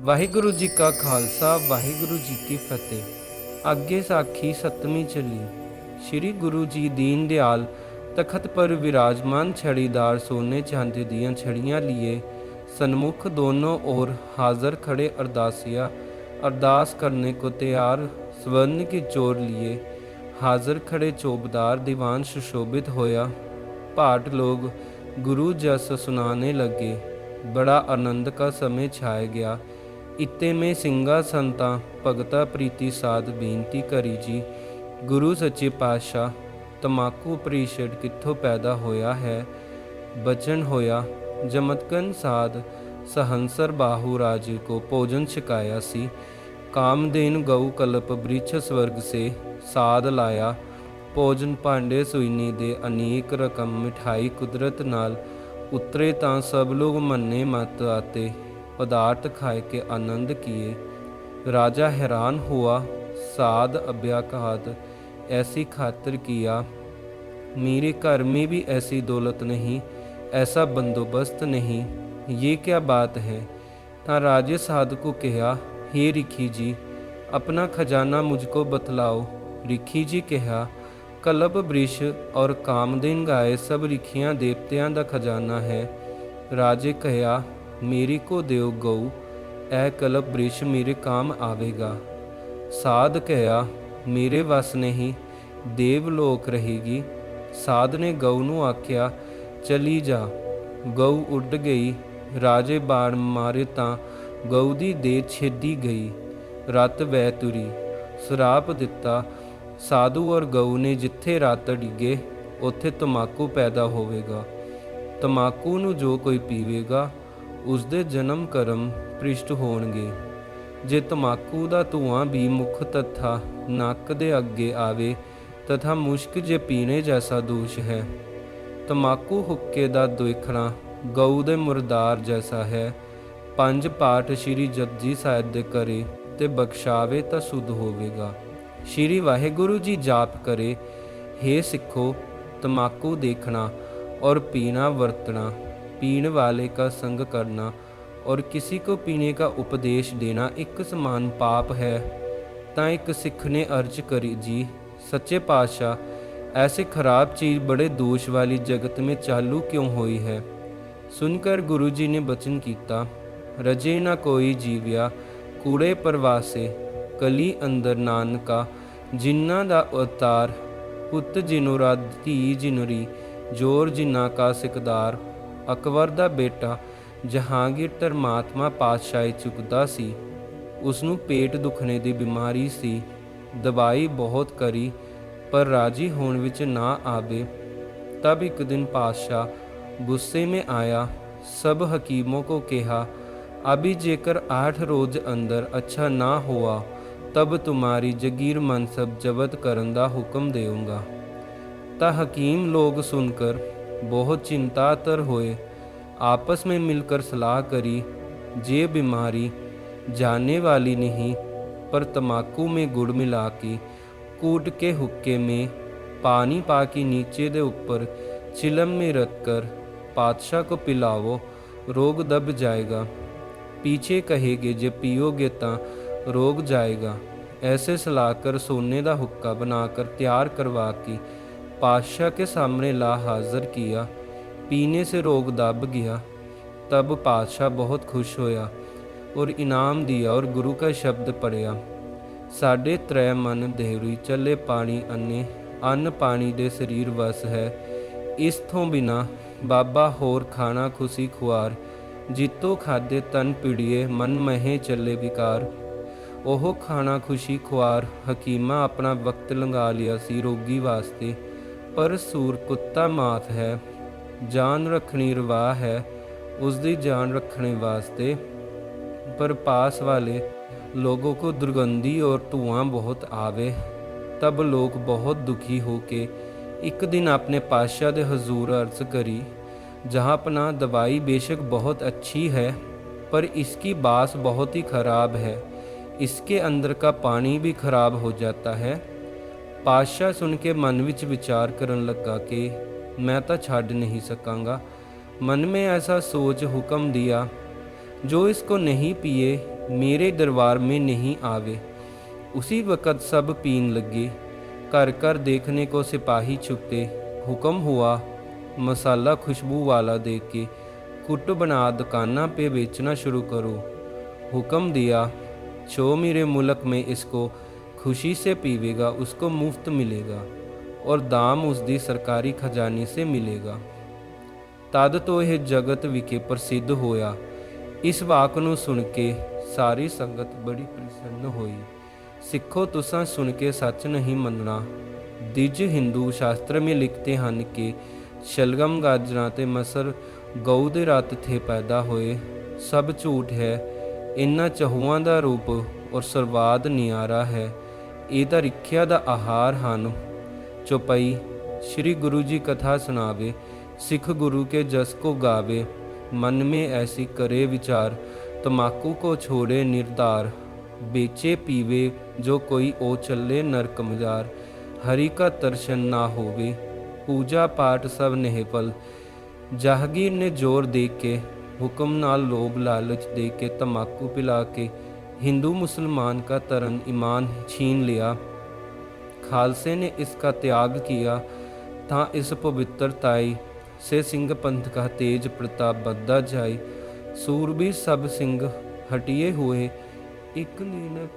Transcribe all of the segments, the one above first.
ਵਾਹਿਗੁਰੂ ਜੀ ਕਾ ਖਾਲਸਾ, ਵਾਹਿਗੁਰੂ ਜੀ ਕੀ ਫਤਿਹ। ਅੱਗੇ ਸਾਖੀ ਸਤਵੀਂ ਚੱਲੀ। ਸ੍ਰੀ ਗੁਰੂ ਜੀ ਦੀਨ ਦਿਆਲ ਤਖਤ ਪਰ ਵਿਰਾਜਮਾਨ ਛੜੀਦਾਰ ਸੋਨੇ ਚਾਂਦੇ ਦੀਆਂ ਛੜੀਆਂ ਲਿਏ, ਸਨਮੁਖ ਦੋਨੋਂ ਔਰ ਹਾਜ਼ਰ ਖੜੇ ਅਰਦਾਸੀਆ, ਅਰਦਾਸ ਕਰਨੇ ਕੋ ਤਿਆਰ, ਸਵਰਨ ਕੀ ਚੋਰ ਲਿਏ। ਹਾਜ਼ਰ ਖੜੇ ਚੋਬਦਾਰ ਦੀਵਾਨ ਸੁਸ਼ੋਭਿਤ ਹੋਇਆ। ਭਾਟ ਲੋਗ ਗੁਰੂ ਜਸ ਸੁਨਾਨੇ ਲੱਗੇ। ਬੜਾ ਆਨੰਦ ਕਾ ਸਮੇ ਛਾਇ ਗਿਆ। ਇਤੇ ਮੈਂ ਸਿੰਘਾ, ਸੰਤਾ, ਭਗਤਾ ਪ੍ਰੀਤੀ ਸਾਧ ਬੇਨਤੀ ਕਰੀ ਜੀ, ਗੁਰੂ ਸੱਚੇ ਪਾਤਸ਼ਾਹ, ਤਮਾਕੂ ਪ੍ਰੀਸ਼ਡ ਕਿੱਥੋਂ ਪੈਦਾ ਹੋਇਆ ਹੈ? ਬਚਨ ਹੋਇਆ, ਜਮਤਕਨ ਸਾਧ, ਸਹੰਸਰ ਬਾਹੂ ਰਾਜ ਕੋ ਭੋਜਨ ਛਕਾਇਆ ਸੀ। ਕਾਮਦੇਨ ਗਉ ਕਲਪ ਬ੍ਰਿਛ ਸਵਰਗ ਸੇ ਸਾਧ ਲਾਇਆ। ਭੋਜਨ ਭਾਂਡੇ ਸੁਈਨੀ ਦੇ ਅਨੇਕ ਰਕਮ ਮਿਠਾਈ ਕੁਦਰਤ ਨਾਲ ਉਤਰੇ ਤਾਂ ਸਭ ਲੋਗ ਮੰਨੇ ਮਤ ਆਤੇ। पदार्थ खाए के आनंद किए। राजा हैरान हुआ, साध अभ्याकात ऐसी खातर किया। मेरे घर में भी ऐसी दौलत नहीं, ऐसा बंदोबस्त नहीं, ये क्या बात है? ता राजे साध को कहा, हे रिखी जी, अपना खजाना मुझको बतलाओ। रिखी जी कहा कलब ब्रिश और कामदेन गाय सब रिखियाँ देवत्या का खजाना है। राजे कहा ਮੇਰੀ ਕੋ ਦਿਓ ਗਊ ਇਹ ਕਲਪ ਬ੍ਰਿਸ਼ ਮੇਰੇ ਕਾਮ ਆਵੇਗਾ। ਸਾਧ ਕਹਿਆ, ਮੇਰੇ ਵਸ ਨਹੀਂ, ਦੇਵ ਲੋਕ ਰਹੇਗੀ। ਸਾਧ ਨੇ ਗਊ ਨੂੰ ਆਖਿਆ, ਚਲੀ ਜਾ। ਗਊ ਉੱਡ ਗਈ, ਰਾਜੇ ਬਾਣ ਮਾਰੇ ਤਾਂ ਗਊ ਦੀ ਦੇਹ ਛੇਦੀ ਗਈ। ਰਤ ਵੈ ਤੁਰੀ, ਸਰਾਪ ਦਿੱਤਾ। ਸਾਧੂ ਔਰ ਗਊ ਨੇ ਜਿੱਥੇ ਰਤ ਡਿੱਗੇ ਉੱਥੇ ਤਮਾਕੂ ਪੈਦਾ ਹੋਵੇਗਾ। ਤਮਾਕੂ ਨੂੰ ਜੋ ਕੋਈ ਪੀਵੇਗਾ ਉਸ ਦੇ ਜਨਮ ਕਰਮ ਪ੍ਰਿਸ਼ਟ ਹੋਣਗੇ। ਜੇ ਤਮਾਕੂ ਦਾ ਧੂਆਂ ਵੀ ਮੁਖ ਤਥਾ ਨੱਕ ਦੇ ਅੱਗੇ ਆਵੇ, ਤਥਾ ਮੁਸ਼ਕ ਜੇ ਪੀਣੇ ਜੈਸਾ ਦੋਸ਼ ਹੈ। ਤਮਾਕੂ ਹੁੱਕੇ ਦਾ ਦੇਖਣਾ ਗਊ ਦੇ ਮੁਰਦਾਰ ਜੈਸਾ ਹੈ। ਪੰਜ ਪਾਠ ਸ੍ਰੀ ਜਪਜੀ ਸਾਹਿਬ ਦੇ ਕਰੇ ਤੇ ਬਖਸ਼ਾਵੇ ਤਾਂ ਸੁਧ ਹੋਵੇਗਾ। ਸ੍ਰੀ ਵਾਹਿਗੁਰੂ ਜੀ ਜਾਪ ਕਰੇ, ਹੇ ਸਿੱਖੋ, ਤਮਾਕੂ ਦੇਖਣਾ ਔਰ ਪੀਣਾ ਵਰਤਣਾ। पीने वाले का संग करना और किसी को पीने का उपदेश देना एक समान पाप है ਤਾਂ ਇੱਕ ਸਿੱਖ ਨੇ ਅਰਜ ਕਰੀ ਜੀ ਸੱਚੇ ਪਾਤਸ਼ਾਹ ਐਸੇ ਖਰਾਬ ਚੀਜ਼ ਬੜੇ ਦੋਸ਼ ਵਾਲੀ ਜਗਤ में ਚਾਲੂ ਕਿਉਂ ਹੋਈ ਹੈ ਸੁਨਕਰ ਗੁਰੂ ਜੀ ਨੇ ਬਚਨ ਕੀਤਾ ਰਜੇ ਨਾ ਕੋਈ ਜੀਵਿਆ ਕੂੜੇ ਪਰਵਾਸੇ ਕਲੀ ਅੰਦਰ ਨਾਨਕਾ ਜਿਨ੍ਹਾਂ ਦਾ ਅਵਤਾਰ ਪੁੱਤ ਜਿਨੁ ਰਾਧ ਧੀ ਜਿਨੁਰੀ ਜੋਰ ਜਿਨਾ ਕਾ ਸਿਕਦਾਰ ਅਕਬਰ ਦਾ ਬੇਟਾ ਜਹਾਂਗੀਰ ਧਰਮਾਤਮਾ ਪਾਤਸ਼ਾਹੀ ਚੁੱਕਦਾ ਸੀ ਉਸ ਨੂੰ ਪੇਟ ਦੁਖਣੇ ਦੀ ਬਿਮਾਰੀ ਸੀ ਦਵਾਈ ਬਹੁਤ ਕਰੀ ਪਰ ਰਾਜੀ ਹੋਣ ਵਿੱਚ ਨਾ ਆਵੇ तब एक दिन पातशाह गुस्से में आया सब हकीमों को कहा अभी जेकर आठ रोज अंदर अच्छा ना हुआ तब तुम्हारी जगीर मनसब जब्त करन ਦਾ ਹੁਕਮ ਦੇਵਾਂਗਾ ਤਾਂ हकीम लोग सुनकर बहुत चिंतातर हुए आपस में मिलकर सलाह करी जे बीमारी जाने वाली नहीं पर तमाकू में गुड़ मिला के कूट के हुक्के में पानी पा के नीचे दे ऊपर चिलम में रख कर पातशाह को पिलावो रोग दब जाएगा पीछे कहेगे जे पियोगे ता रोग जाएगा ऐसे सलाहकर सोने का हुक्का बनाकर तैयार करवा के पातशाह के सामने ला हाजिर किया पीने से रोग दब गया तब पातशाह बहुत खुश होया और इनाम दिया और गुरु का शब्द पढ़िया ਸਾਡੇ ਤ੍ਰੈ ਮਨ ਦੇਵਰੀ ਚੱਲੇ ਪਾਣੀ ਅੰਨੇ ਅੰਨ ਪਾਣੀ ਦੇ ਸਰੀਰ ਵਸ ਹੈ ਇਸ ਤੋਂ ਬਿਨਾ ਬਾਬਾ ਹੋਰ ਖਾਣਾ ਖੁਸ਼ੀ ਖੁਆਰ ਜਿੱਤੋ ਖਾਦੇ ਤਨ ਪਿੜੀਏ ਮਨ ਮਹੇ ਚੱਲੇ ਵਿਕਾਰ ਉਹ ਖਾਣਾ ਖੁਸ਼ੀ ਖੁਆਰ ਹਕੀਮਾ ਆਪਣਾ ਵਕਤ ਲੰਘਾ ਲਿਆ ਸੀ ਰੋਗੀ ਵਾਸਤੇ ਪਰ ਸੂਰ ਕੁੱਤਾ ਮਾਤ ਹੈ ਜਾਨ ਰੱਖਣੀ ਰਵਾ ਹੈ ਉਸ ਦੀ ਜਾਨ ਰੱਖਣੇ ਵਾਸਤੇ पर पास वाले लोगों को दुर्गंधी और धुआं बहुत आवे तब लोग बहुत दुखी होके एक दिन अपने पातशाह ਦੇ हजूर अर्ज करी जहाँ अपना दवाई बेशक बहुत अच्छी है पर इसकी बास बहुत ही खराब है इसके अंदर का पानी भी खराब हो जाता है ਪਾਤਸ਼ਾਹ ਸੁਣ ਕੇ ਮਨ ਵਿੱਚ ਵਿਚਾਰ ਕਰਨ ਲੱਗਾ ਕਿ ਮੈਂ ਤਾਂ ਛੱਡ ਨਹੀਂ ਸਕਾਂਗਾ मन में ऐसा सोच हुक्म दिया जो इसको नहीं पिए मेरे दरबार में नहीं आवे उसी वक़्त सब पीन लगे कर कर देखने को सिपाही छुपते हुक्म हुआ मसाला खुशबू वाला दे के कुट बना दुकाना पे बेचना शुरू करो हुक्म दिया जो मेरे मुल्क में इसको खुशी से पीवेगा उसको मुफ्त मिलेगा और दाम उसकी सरकारी खजाने से मिलेगा ਤਦ ਤੋਂ ਇਹ ਜਗਤ ਵਿਖੇ ਪ੍ਰਸਿੱਧ ਹੋਇਆ ਇਸ ਵਾਕ ਨੂੰ ਸੁਣ ਕੇ ਸਾਰੀ ਸੰਗਤ ਬੜੀ ਪ੍ਰਸੰਨ ਹੋਈ ਸਿੱਖੋ ਤੁਸਾਂ ਸੁਣ ਕੇ ਸੱਚ ਨਹੀਂ ਮੰਨਣਾ ਦਿਜ ਹਿੰਦੂ ਸ਼ਾਸਤਰ ਵਿੱਚ ਲਿਖਤੇ ਹਨ ਕਿ ਸ਼ਲਗਮ ਗਾਜਰਾਂ ਤੇ ਮਸਰ ਗਊ ਦੇ ਰਤ ਥੇ ਪੈਦਾ ਹੋਏ ਸਭ ਝੂਠ ਹੈ ਇਨ੍ਹਾਂ ਚਹੂਆਂ ਦਾ ਰੂਪ ਔਰ ਸਰਵਾਦ ਨਿਆਰਾ ਹੈ ਇਹ ਤਾਂ ਰਿਖਿਆ ਦਾ ਆਹਾਰ ਹਨ ਚੁਪਈ श्री गुरु जी कथा सुनावे सिख गुरु के जस को गावे मन में ऐसी करे विचार तमाकू को छोड़े निर्धार बेचे पीवे जो कोई ओ चले नरक मजार हरि का दर्शन ना होवे पूजा पाठ सब निहफल जहागीर ने जोर दे के हुक्म नाल लोभ लालच दे के तमाकू पिला के हिंदू मुसलमान का तरन ईमान छीन लिया। खालसे ने इसका त्याग किया, था इस पवित्रताई से सिंह पंथ का तेज प्रताप बददा जाए सूरबी सब सिंह हटिए हुए। एक दिन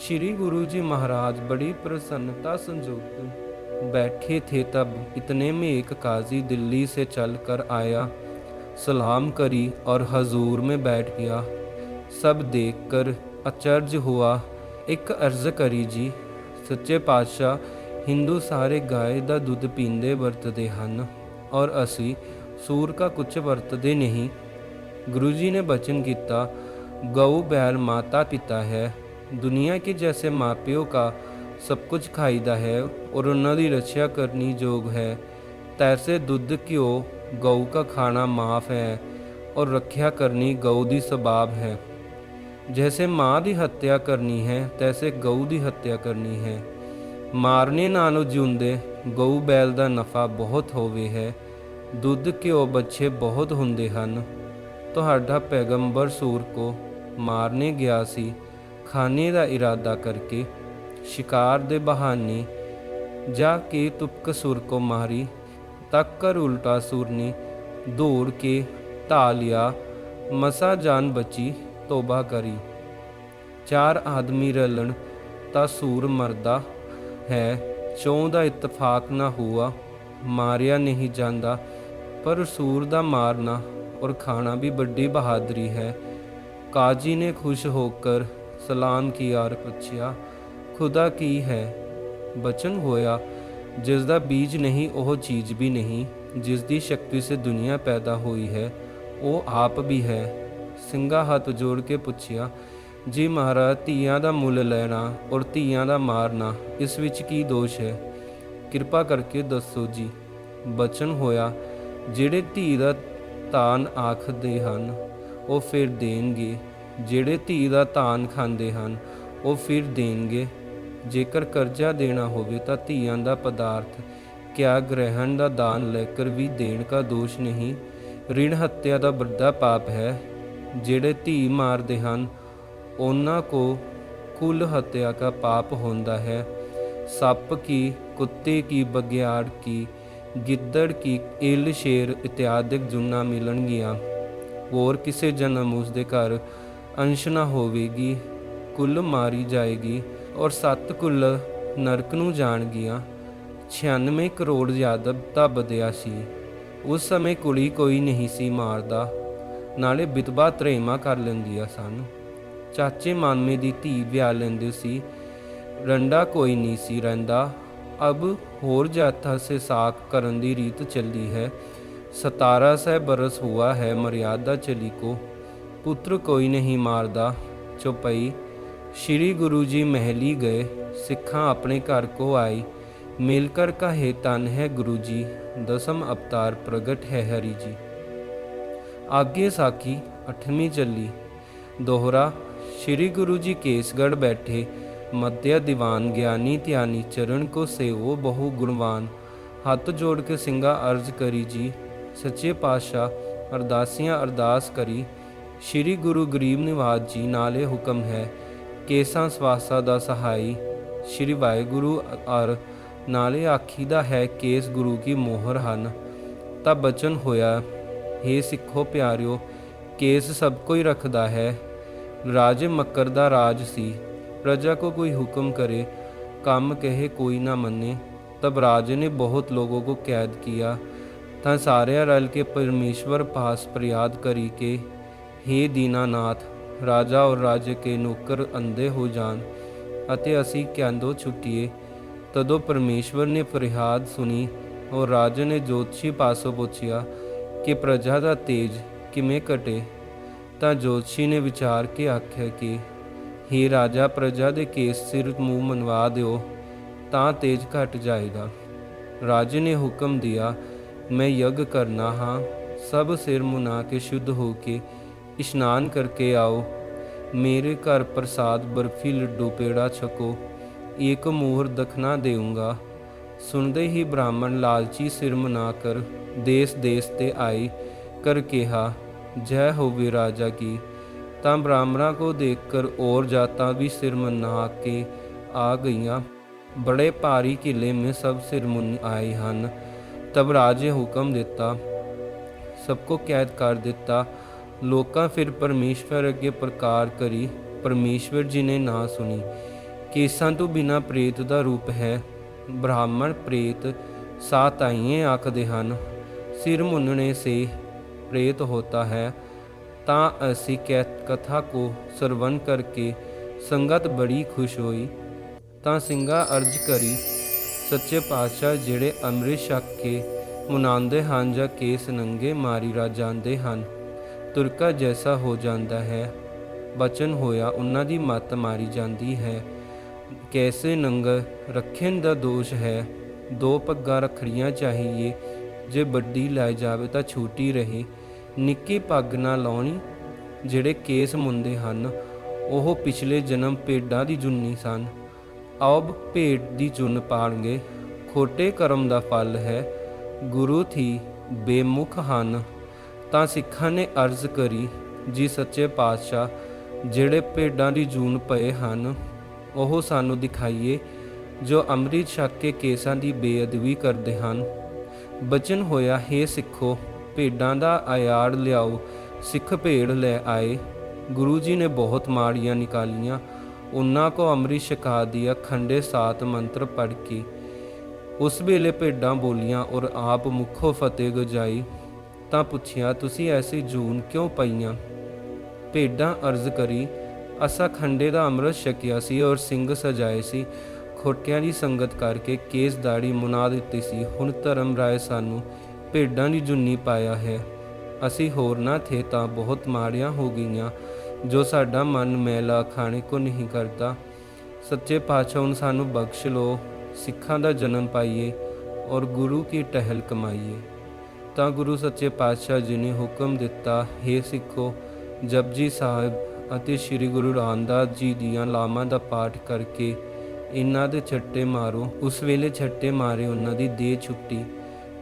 श्री गुरु जी महाराज बड़ी प्रसन्नता संयुक्त बैठे थे तब इतने में एक काजी दिल्ली से चल कर आया। सलाम करी और हजूर में बैठ गया। सब देखकर अचर्ज हुआ एक अर्ज करी जी ਸੱਚੇ ਪਾਤਸ਼ਾਹ ਹਿੰਦੂ ਸਾਰੇ ਗਾਏ ਦਾ ਦੁੱਧ ਪੀਂਦੇ ਵਰਤਦੇ ਹਨ ਔਰ ਅਸੀਂ ਸੂਰ ਕਾ ਕੁਝ ਵਰਤਦੇ ਨਹੀਂ ਗੁਰੂ ਜੀ ਨੇ ਬਚਨ ਕੀਤਾ ਗਊ ਬੈਲ ਮਾਤਾ ਪਿਤਾ ਹੈ ਦੁਨੀਆ ਕੇ ਜੈਸੇ ਮਾਪਿਓ ਕਾ ਸਭ ਕੁਝ ਖਾਈਦਾ ਹੈ ਔਰ ਉਹਨਾਂ ਦੀ ਰੱਖਿਆ ਕਰਨੀ ਯੋਗ ਹੈ ਤੈਸੇ ਦੁੱਧ ਘਿਓ ਗਊ ਕਾ ਖਾਣਾ ਮਾਫ ਹੈ ਔਰ ਰੱਖਿਆ ਕਰਨੀ ਗਊ ਦੀ ਸਬਾਬ ਹੈ जैसे माँ ਦੀ ਹੱਤਿਆ ਕਰਨੀ ਹੈ ਤੈਸੇ ਗਊ ਦੀ ਹੱਤਿਆ ਕਰਨੀ ਹੈ ਮਾਰਨੇ ਨਾਲੋਂ ਜਿਉਂਦੇ ਗਊ ਬੈਲ ਦਾ ਨਫਾ ਬਹੁਤ ਹੋਵੇ ਹੈ ਦੁੱਧ ਘਿਓ ਬੱਚੇ ਬਹੁਤ ਹੁੰਦੇ ਹਨ ਤੁਹਾਡਾ ਪੈਗੰਬਰ ਸੂਰ ਕੋ ਮਾਰਨੇ ਗਿਆ ਸੀ ਖਾਣੇ ਦਾ ਇਰਾਦਾ ਕਰਕੇ ਸ਼ਿਕਾਰ ਦੇ ਬਹਾਨੇ ਜਾ ਕੇ ਤੁਪਕ ਸੁਰ ਕੋ ਮਾਰੀ ਤੱਕ ਕਰ ਉਲਟਾ ਸੂਰ ਨੇ ਦੌੜ ਕੇ ਢਾ ਲਿਆ ਮਸਾ ਜਾਨ ਬਚੀ ਤੋਬਾ ਕਰੀ। ਚਾਰ ਆਦਮੀ ਰਲਣ ਤਾਂ ਸੂਰ ਮਰਦਾ ਹੈ। ਚੋਂ ਦਾ ਇਤਫਾਕ ਨਾ ਹੁਆ, ਮਾਰਿਆ ਨਹੀਂ ਜਾਂਦਾ, ਪਰ ਸੂਰ ਦਾ ਮਾਰਨਾ ਔਰ ਖਾਣਾ ਵੀ ਵੱਡੀ ਬਹਾਦਰੀ ਹੈ। ਕਾਜੀ ਨੇ ਖੁਸ਼ ਹੋकर ਸਲਾਮ ਕੀਆ ਔਰ ਪੁੱਛਿਆ, ਖੁਦਾ ਕੀ ਹੈ? ਬਚਨ ਹੋਇਆ, ਜਿਸ ਦਾ ਬੀਜ ਨਹੀਂ, ਉਹ ਚੀਜ਼ ਵੀ ਨਹੀਂ, ਜਿਸ ਦੀ ਸ਼ਕਤੀ ਸੇ ਦੁਨੀਆ ਪੈਦਾ ਹੋਈ ਹੈ, ਉਹ ਆਪ ਵੀ ਹੈ। ਸਿੰਘਾਂ ਹੱਥ ਜੋੜ ਕੇ ਪੁੱਛਿਆ, ਜੀ ਮਹਾਰਾਜ, ਧੀਆਂ ਦਾ ਮੁੱਲ ਲੈਣਾ ਔਰ ਧੀਆਂ ਦਾ ਮਾਰਨਾ, ਇਸ ਵਿੱਚ ਕੀ ਦੋਸ਼ ਹੈ? ਕਿਰਪਾ ਕਰਕੇ ਦੱਸੋ ਜੀ। ਬਚਨ ਹੋਇਆ, ਜਿਹੜੇ ਧੀ ਦਾ ਤਾਨ ਆਖਦੇ ਹਨ, ਉਹ ਫਿਰ ਦੇਣਗੇ। ਜਿਹੜੇ ਧੀ ਦਾ ਤਾਨ ਖਾਂਦੇ ਹਨ, ਉਹ ਫਿਰ ਦੇਣਗੇ। ਜੇਕਰ ਕਰਜ਼ਾ ਦੇਣਾ ਹੋਵੇ ਤਾਂ ਧੀਆਂ ਦਾ ਪਦਾਰਥ, ਕਿਆ ਗ੍ਰਹਿਣ ਦਾ ਦਾਨ ਲੈਕਰ ਵੀ ਦੇਣ ਦਾ ਦੋਸ਼ ਨਹੀਂ? ਰਿਣ ਹੱਤਿਆ ਦਾ ਵੱਡਾ ਪਾਪ ਹੈ। ਜਿਹੜੇ ਧੀ ਮਾਰਦੇ ਹਨ, ਉਹਨਾਂ ਕੋ ਕੁੱਲ ਹੱਤਿਆ ਦਾ ਪਾਪ ਹੁੰਦਾ ਹੈ। ਸੱਪ ਕੀ, ਕੁੱਤੇ ਕੀ ਬਗਿਆੜ ਕੀ, ਗਿੱਦੜ ਕੀ, ਇਲ, ਸ਼ੇਰ ਇਤਿਆਦਿਕ ਜੁਨਾ ਮਿਲਣਗੀਆਂ। ਹੋਰ ਕਿਸੇ ਜਨਮ ਉਸ ਦੇ ਘਰ ਅੰਸ਼ ਨਾ ਹੋਵੇਗੀ, ਕੁੱਲ ਮਾਰੀ ਜਾਏਗੀ ਔਰ ਸੱਤ ਕੁੱਲ ਨਰਕ ਨੂੰ ਜਾਣਗੀਆਂ। 96 ਕਰੋੜ ਯਾਦਵ ਤਾਂ ਬਦਿਆ ਸੀ। ਉਸ ਸਮੇਂ ਕੁੜੀ ਕੋਈ ਨਹੀਂ ਸੀ ਮਾਰਦਾ। ਨਾਲੇ ਬਿਤਵਾ ਤਰੇਮਾ ਕਰ ਲੈਂਦੀਆਂ ਸਨ। ਚਾਚੇ ਮਾਮੇ ਦੀ ਧੀ ਵਿਆਹ ਲੈਂਦੇ ਸੀ। ਰੰਡਾ ਕੋਈ ਨਹੀਂ ਸੀ ਰਹਿੰਦਾ। ਅਬ ਹੋਰ ਜਾਤਾਂ ਸੇ ਸਾਕ ਕਰਨ ਦੀ ਰੀਤ ਚੱਲੀ ਹੈ। 17 ਸੈ ਬਰਸ ਹੁਆ ਹੈ ਮਰਿਆਦਾ ਚਲੀ ਕੋ। ਪੁੱਤਰ ਕੋਈ ਨਹੀਂ ਮਾਰਦਾ। ਚੁਪਈ ਸ਼੍ਰੀ ਗੁਰੂ ਜੀ ਮਹਿਲੀ ਗਏ। ਸਿੱਖਾਂ ਆਪਣੇ ਘਰ ਕੋ ਆਈ। ਮਿਲਕਰ ਕਹੇ ਤਨ ਹੈ ਗੁਰੂ ਜੀ। ਦਸਮ ਅਵਤਾਰ ਪ੍ਰਗਟ ਹੈ ਹਰੀ ਜੀ। आगे साखी अठवीं चली दोहरा श्री गुरु जी केसगढ़ बैठे मध्य दीवान ज्ञानी त्यानी चरण को सेवो बहु गुणवान हथ जोड़ के सिंगा अर्ज करी जी सच्चे पातशाह अरदासियां अरदास करी ਸ੍ਰੀ ਗੁਰੂ ਗਰੀਬ ਨਿਵਾਜ ਜੀ ਨਾਲ ਇਹ ਹੁਕਮ ਹੈ ਕੇਸਾਂ ਸਵਾਸਾ ਦਾ ਸਹਾਈ ਸ੍ਰੀ ਵਾਹਿਗੁਰੂ ਅਰ ਨਾਲੇ ਆਖੀਦਾ ਹੈ ਕੇਸ ਗੁਰੂ ਕੀ ਮੋਹਰ ਹਨ ਤਾਂ ਬਚਨ ਹੋਇਆ हे ਸਿੱਖੋ ਪਿਆਰਿਓ ਕੇਸ ਸਭ ਕੋਈ ਰੱਖਦਾ ਹੈ ਰਾਜੇ ਮੱਕਰ ਦਾ ਰਾਜ ਸੀ ਪ੍ਰਜਾ को कोई हुक्म करे काम कहे कोई ना मने तब राजे ने बहुत लोगों को कैद किया ਤਾਂ ਸਾਰਿਆਂ ਰਲ ਕੇ ਪਰਮੇਸ਼ਵਰ ਪਾਸ ਫਰਿਆਦ ਕਰੀ ਕਿ हे ਦੀਨਾਨਾਥ ਰਾਜਾ ਔਰ ਰਾਜੇ ਕੇ ਨੌਕਰ ਅੰਧੇ ਹੋ ਜਾਣ ਅਤੇ ਅਸੀਂ ਕੈਂਦੋ ਛੁੱਟੀਏ ਤਦੋਂ ਪਰਮੇਸ਼ਵਰ ਨੇ ਫਰਿਆਦ ਸੁਣੀ ਔਰ ਰਾਜੇ ਨੇ ਜੋਤਸ਼ੀ ਪਾਸੋਂ ਪੁੱਛਿਆ ਕਿ ਪ੍ਰਜਾ ਦਾ ਤੇਜ ਕਿਵੇਂ ਘਟੇ, ਤਾਂ ਜੋਤਸ਼ੀ ਨੇ ਵਿਚਾਰ ਕੇ ਆਖਿਆ ਕਿ हे ਰਾਜਾ, ਪ੍ਰਜਾ ਦੇ ਕੇਸ ਸਿਰ ਮੂੰਹ ਮਨਵਾ ਦਿਓ, ਤਾਂ ਤੇਜ ਘਟ ਜਾਏਗਾ। ਰਾਜੇ ਨੇ ਹੁਕਮ ਦਿਆ, ਮੈਂ ਯੱਗ ਕਰਨਾ ਹਾਂ, ਸਭ ਸਿਰ ਮੁਨਾ ਕੇ ਸ਼ੁੱਧ ਹੋ ਕੇ ਇਸ਼ਨਾਨ ਕਰਕੇ ਆਓ। ਮੇਰੇ ਘਰ ਪ੍ਰਸਾਦ ਬਰਫੀ ਲੱਡੂ ਪੇੜਾ ਛਕੋ ਇੱਕ ਮੋਹਰ ਦਖਨਾ ਦੇਊਂਗਾ। ਸੁਣਦੇ ਹੀ ਬ੍ਰਾਹਮਣ ਲਾਲਚੀ ਸਿਰ ਮਨਾ ਕਰ ਦੇਸ ਦੇਸ ਤੇ ਆਈ ਕਰ ਕਿਹਾ, ਜੈ ਹੋਵੇ ਰਾਜਾ ਕੀ। ਤਾਂ ਬ੍ਰਾਹਮਣਾ ਕੋ ਦੇਖ ਕਰ ਔਰ ਜਾਤਾਂ ਵੀ ਸਿਰ ਮਨਾ ਕੇ ਆ ਗਈਆਂ। ਬੜੇ ਭਾਰੀ ਕਿਲੇ ਮੇ ਸਭ ਸਿਰ ਮੁਨ ਆਏ ਹਨ। ਤਬ ਰਾਜੇ ਹੁਕਮ ਦਿੱਤਾ, ਸਭ ਕੋ ਕੈਦ ਕਰ ਦਿੱਤਾ। ਲੋਕਾਂ ਫਿਰ ਪਰਮੇਸ਼ਵਰ ਅੱਗੇ ਪ੍ਰਕਾਰ ਕਰੀ। ਪਰਮੇਸ਼ਵਰ ਜੀ ਨੇ ਨਾ ਸੁਣੀ। ਕੇਸਾਂ ਤੋਂ ਬਿਨਾ ਪ੍ਰੇਤ ਦਾ ਰੂਪ ਹੈ। ਬ੍ਰਾਹਮਣ ਪ੍ਰੇਤ ਸਾਤਾਈਏ ਆਖਦੇ ਹਨ, ਸਿਰ ਮੁੰਨਣੇ ਸੇ ਪ੍ਰੇਤ ਹੋਤਾ ਹੈ, ਤਾਂ ਅਸੀਂ ਕੈ, ਕਥਾ ਕੋ ਸਰਵਨ ਕਰਕੇ ਸੰਗਤ ਬੜੀ ਖੁਸ਼ ਹੋਈ। ਤਾਂ ਸਿੰਘਾ ਅਰਜ ਕਰੀ, ਸੱਚੇ ਪਾਤਸ਼ਾਹ ਜਿਹੜੇ ਅੰਮ੍ਰਿਤ ਛਕ ਕੇ ਮਨਾਉਂਦੇ ਹਨ ਜਾਂ ਕੇਸ ਨੰਗੇ ਮਾਰੀ ਰਾ ਜਾਂਦੇ ਹਨ, ਤੁਰਕਾ ਜੈਸਾ ਹੋ ਜਾਂਦਾ ਹੈ, ਬਚਨ ਹੋਇਆ ਉਹਨਾਂ ਦੀ ਮੱਤ ਮਾਰੀ ਜਾਂਦੀ ਹੈ। ਕੈਸੇ ਨੰਗ ਰੱਖਣ ਦਾ ਦੋਸ਼ ਹੈ। ਦੋ ਪੱਗਾਂ ਰੱਖੜੀਆਂ ਚਾਹੀਏ। ਜੇ ਵੱਡੀ ਲੈ ਜਾਵੇ ਤਾਂ ਛੋਟੀ ਰਹੇ। ਨਿੱਕੀ ਪੱਗ ਨਾ ਲਾਉਣੀ, ਜਿਹੜੇ ਕੇਸ ਮੁੰਦੇ ਹਨ, ਉਹ ਪਿਛਲੇ ਜਨਮ ਭੇਡਾਂ ਦੀ ਜੁੰਨੀ ਸਨ। ਆਬ ਭੇਡ ਦੀ ਜੁਨ ਪਾਣਗੇ ਖੋਟੇ ਕਰਮ ਦਾ ਫਲ ਹੈ। ਗੁਰੂ ਥੀ ਬੇਮੁਖ ਹਨ। ਤਾਂ ਸਿੱਖਾਂ ਨੇ ਅਰਜ਼ ਕਰੀ, ਜੀ ਸੱਚੇ ਪਾਤਸ਼ਾਹ, ਜਿਹੜੇ ਭੇਡਾਂ ਦੀ ਜੂਨ ਪਏ ਹਨ ਉਹ ਸਾਨੂੰ ਦਿਖਾਈਏ, ਜੋ ਅੰਮ੍ਰਿਤ ਛਕ ਕੇ ਕੇਸਾਂ ਦੀ ਬੇਅਦਬੀ ਕਰਦੇ ਹਨ। ਬਚਨ ਹੋਇਆ, ਹੈ ਸਿੱਖੋ, ਭੇਡਾਂ ਦਾ ਆਯਾੜ ਲਿਆਓ, ਸਿੱਖ ਭੇਡ ਲੈ ਆਏ। ਗੁਰੂ ਜੀ ਨੇ ਬਹੁਤ ਮਾੜੀਆਂ ਨਿਕਾਲੀਆਂ, ਉਹਨਾਂ ਕੋ ਅੰਮ੍ਰਿਤ ਛਕਾ ਦਿਆ, ਖੰਡੇ ਸਾਤ ਮੰਤਰ ਪੜ ਕੇ। ਉਸ ਵੇਲੇ ਭੇਡਾਂ ਬੋਲੀਆਂ, ਔਰ ਆਪ ਮੁਖੋ ਫਤਿਹ ਗਜਾਈ। ਤਾਂ ਪੁੱਛਿਆ, ਤੁਸੀਂ ਐਸੀ ਜੂਨ ਕਿਉਂ ਪਈਆਂ? ਭੇਡਾਂ ਅਰਜ਼ ਕਰੀ ਅਸਾ ਖੰਡੇ ਦਾ ਅੰਮ੍ਰਿਤ ਛਕਿਆ ਸੀ ਔਰ ਸਿੰਘ ਸਜਾਏ ਸੀ। ਖੋਟਿਆਂ ਦੀ ਸੰਗਤ ਕਰਕੇ ਕੇਸ ਦਾੜੀ ਮੁਨਾ ਦਿੱਤੀ ਸੀ। ਹੁਣ ਧਰਮ ਰਾਏ ਸਾਨੂੰ ਭੇਡਾਂ ਦੀ ਜੁੰਨੀ ਪਾਇਆ ਹੈ। ਅਸੀਂ ਹੋਰ ਨਾ ਥੇ ਤਾਂ ਬਹੁਤ ਮਾੜੀਆਂ ਹੋ ਗਈਆਂ। ਜੋ ਸਾਡਾ ਮਨ ਮੈਲਾ ਖਾਣੇ ਕੋ ਨਹੀਂ ਕਰਦਾ। ਸੱਚੇ ਪਾਤਸ਼ਾਹ ਹੁਣ ਸਾਨੂੰ ਬਖਸ਼ ਲੋ ਸਿੱਖਾਂ ਦਾ ਜਨਮ ਪਾਈਏ ਔਰ ਗੁਰੂ ਕੀ ਟਹਿਲ ਕਮਾਈਏ। ਤਾਂ ਗੁਰੂ ਸੱਚੇ ਪਾਤਸ਼ਾਹ ਜੀ ਨੇ ਹੁਕਮ ਦਿੱਤਾ हे ਸਿੱਖੋ, ਜਪਜੀ ਸਾਹਿਬ ਅਤੇ ਸ੍ਰੀ ਗੁਰੂ ਰਾਮਦਾਸ ਜੀ ਦੀਆਂ ਲਾਮਾਂ ਦਾ ਪਾਠ ਕਰਕੇ ਇਹਨਾਂ ਦੇ ਛੱਟੇ ਮਾਰੋ। ਉਸ ਵੇਲੇ ਛੱਟੇ ਮਾਰੇ ਉਹਨਾਂ ਦੀ ਦੇਹ ਛੁੱਟੀ।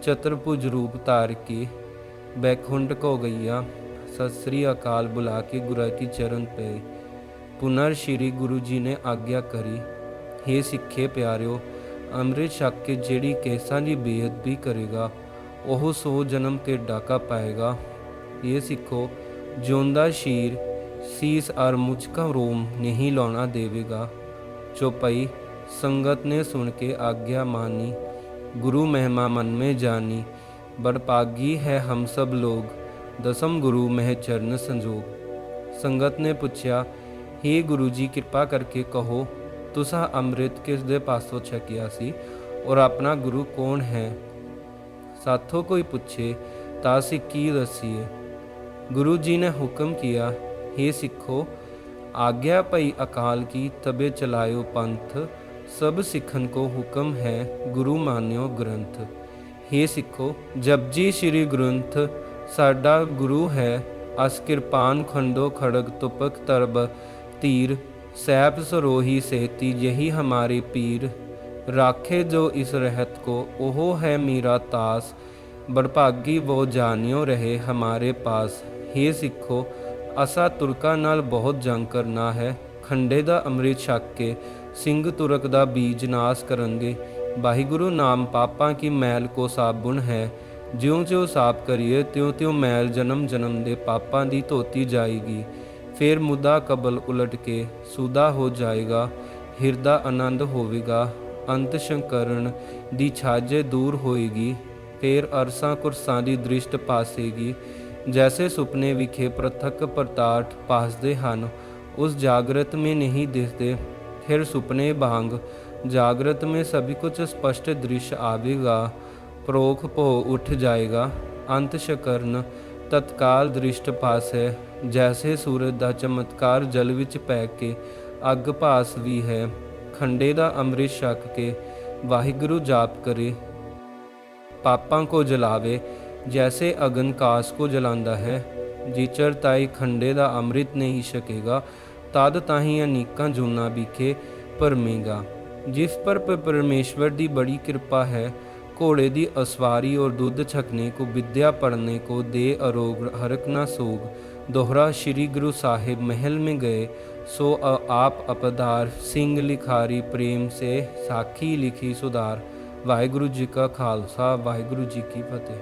ਚਤਰਭੁਜ ਰੂਪ ਧਾਰ ਕੇ ਬੈਕੁੰਠ ਹੋ ਗਈਆ ਸਤਿ ਸ੍ਰੀ ਅਕਾਲ ਬੁਲਾ ਕੇ ਗੁਰਾਂ ਕੀ ਚਰਨ ਪਏ। ਪੁਨਰ ਸ਼੍ਰੀ ਗੁਰੂ ਜੀ ਨੇ ਆਗਿਆ ਕਰੀ हे ਸਿੱਖੇ ਪਿਆਰਿਓ, ਅੰਮ੍ਰਿਤ ਛਕ ਕੇ ਜਿਹੜੀ ਕੇਸਾਂ ਦੀ ਬੇਅਦਬੀ ਕਰੇਗਾ, ਉਹ ਸੋ ਜਨਮ ਤੇ ਡਾਕਾ ਪਾਏਗਾ। ਇਹ ਸਿੱਖੋ, ਜਿਉਂਦਾ ਸ਼ੀਰ ਸੀਸ ਅਰ ਮੁਝਕਾ ਰੋਮ ਨਹੀਂ ਲਾਉਣਾ ਦੇਵੇਗਾ ਚੁਪਈ ਸੰਗਤ ਨੇ ਸੁਣ ਕੇ ਆਗਿਆ ਮਾਨੀ गुरु महिमा मन में जानी बड़पागी है हम सब लोग ਦਸਮ ਗੁਰੂ ਮਹਿ ਚਰਨ ਸੰਜੋਗ ਸੰਗਤ ਨੇ ਪੁੱਛਿਆ हे ਗੁਰੂ ਜੀ ਕਿਰਪਾ ਕਰਕੇ ਕਹੋ ਤੁਸਾਂ ਅੰਮ੍ਰਿਤ ਕਿਸ ਦੇ ਪਾਸੋਂ ਛਕਿਆ ਸੀ ਔਰ ਆਪਣਾ ਗੁਰੂ ਕੌਣ ਹੈ ਸਾਥੋਂ ਕੋਈ ਪੁੱਛੇ ਤਾਂ ਅਸੀਂ ਕੀ ਦਸੀਏ ਗੁਰੂ ਜੀ ਨੇ ਹੁਕਮ ਕੀਆ हे सिखो आज्ञा पई अकाल की तबे चलायो पंथ, सब सिखन को हुक्म है गुरु मान्यो ग्रंथ। हे सिखो जब जी श्री ग्रंथ साडा गुरु है, अस कृपान खंडो खड़ग तुपक तरब, तीर, सैप सरोही सेती यही हमारे पीर। राखे जो इस रहत को, ओहो है मीरा तास, बड़भागी वो जानियो रहे हमारे पास। हे सिखो ਅਸਾਂ ਤੁਰਕਾਂ ਨਾਲ ਬਹੁਤ ਜੰਗ ਕਰਨਾ ਹੈ। ਖੰਡੇ ਦਾ ਅੰਮ੍ਰਿਤ ਛਕ ਕੇ ਸਿੰਘ ਤੁਰਕ ਦਾ ਬੀਜ ਨਾਸ ਕਰਨਗੇ। ਵਾਹਿਗੁਰੂ ਨਾਮ ਪਾਪਾਂ ਕੀ ਮੈਲ ਕੋ ਸਾਬੁਨ ਹੈ। ਜਿਉਂ-ਜਿਉਂ ਸਾਫ਼ ਕਰੀਏ ਤਿਉਂ-ਤਿਉਂ ਮੈਲ ਜਨਮ ਜਨਮ ਦੇ ਪਾਪਾਂ ਦੀ ਧੋਤੀ ਜਾਏਗੀ। ਫਿਰ ਮੁਦਾ ਕਬਲ ਉਲਟ ਕੇ ਸੁਦਾ ਹੋ ਜਾਏਗਾ। ਹਿਰਦਾ ਆਨੰਦ ਹੋਵੇਗਾ। ਅੰਤ ਸ਼ੰਕਰਨ ਦੀ ਛਾਜੇ ਦੂਰ ਹੋਏਗੀ। ਫੇਰ ਅਰਸਾਂ ਕੁਰਸਾਂ ਦੀ ਦ੍ਰਿਸ਼ਟ ਪਾਸੇਗੀ। ਜੈਸੇ ਸੁਪਨੇ ਵਿਖੇ पृथक प्रताट पासदे ਹਨ, ਉਸ ਜਾਗਰਤ ਮੇ ਨਹੀਂ ਦਿਸਦੇ, ਫਿਰ ਸੁਪਨੇ ਭਾਂਗ ਜਾਗਰਤ ਮੇ ਸਭੀ ਕੁਝ ਸਪਸ਼ਟ ਦ੍ਰਿਸ਼ ਆਵੇਗਾ, ਪ੍ਰੋਖ ਭੋ ਉੱਠ ਜਾਏਗਾ, ਅੰਤ ਸ਼ਕਰਨ ਤਤਕਾਲ ਦ੍ਰਿਸ਼ਟ ਪਾਸ ਹੈ ਜੈਸੇ ਸੂਰਜ ਦਾ ਚਮਤਕਾਰ ਜਲ ਵਿੱਚ ਪੈ ਕੇ ਅੱਗ ਪਾਸ ਵੀ ਹੈ, ਖੰਡੇ ਦਾ ਅੰਮ੍ਰਿਤ ਛਕ ਕੇ ਵਾਹਿਗੁਰੂ ਜਾਪ ਕਰੇ, ਪਾਪਾਂ ਕੋ ਜਲਾਵੇ ਜੈਸੇ ਅਗਨ ਕਾਸ ਕੋ ਜਲਾਂਦਾ ਹੈ ਜਿਚਰ ਤਾਈ ਖੰਡੇ ਦਾ ਅੰਮ੍ਰਿਤ ਨਹੀਂ ਛਕੇਗਾ ਤਦ ਤਾਹੀ ਅਨੇਕਾਂ ਜੂਨਾ ਵਿਖੇ ਭਰਮੇਗਾ ਜਿਸ ਪਰ ਪ- परमेश्वर ਦੀ बड़ी कृपा है घोड़े ਦੀ ਅਸਵਾਰੀ और दूध छकने को विद्या पढ़ने को दे अरोग हरक न सोग दोहरा श्री गुरु साहिब महल में गए सो अ- आप अपधार सिंह लिखारी प्रेम से साखी लिखी सुधार ਵਾਹਿਗੁਰੂ ਜੀ ਕਾ ਖਾਲਸਾ ਵਾਹਿਗੁਰੂ ਜੀ ਕੀ ਫਤਿਹ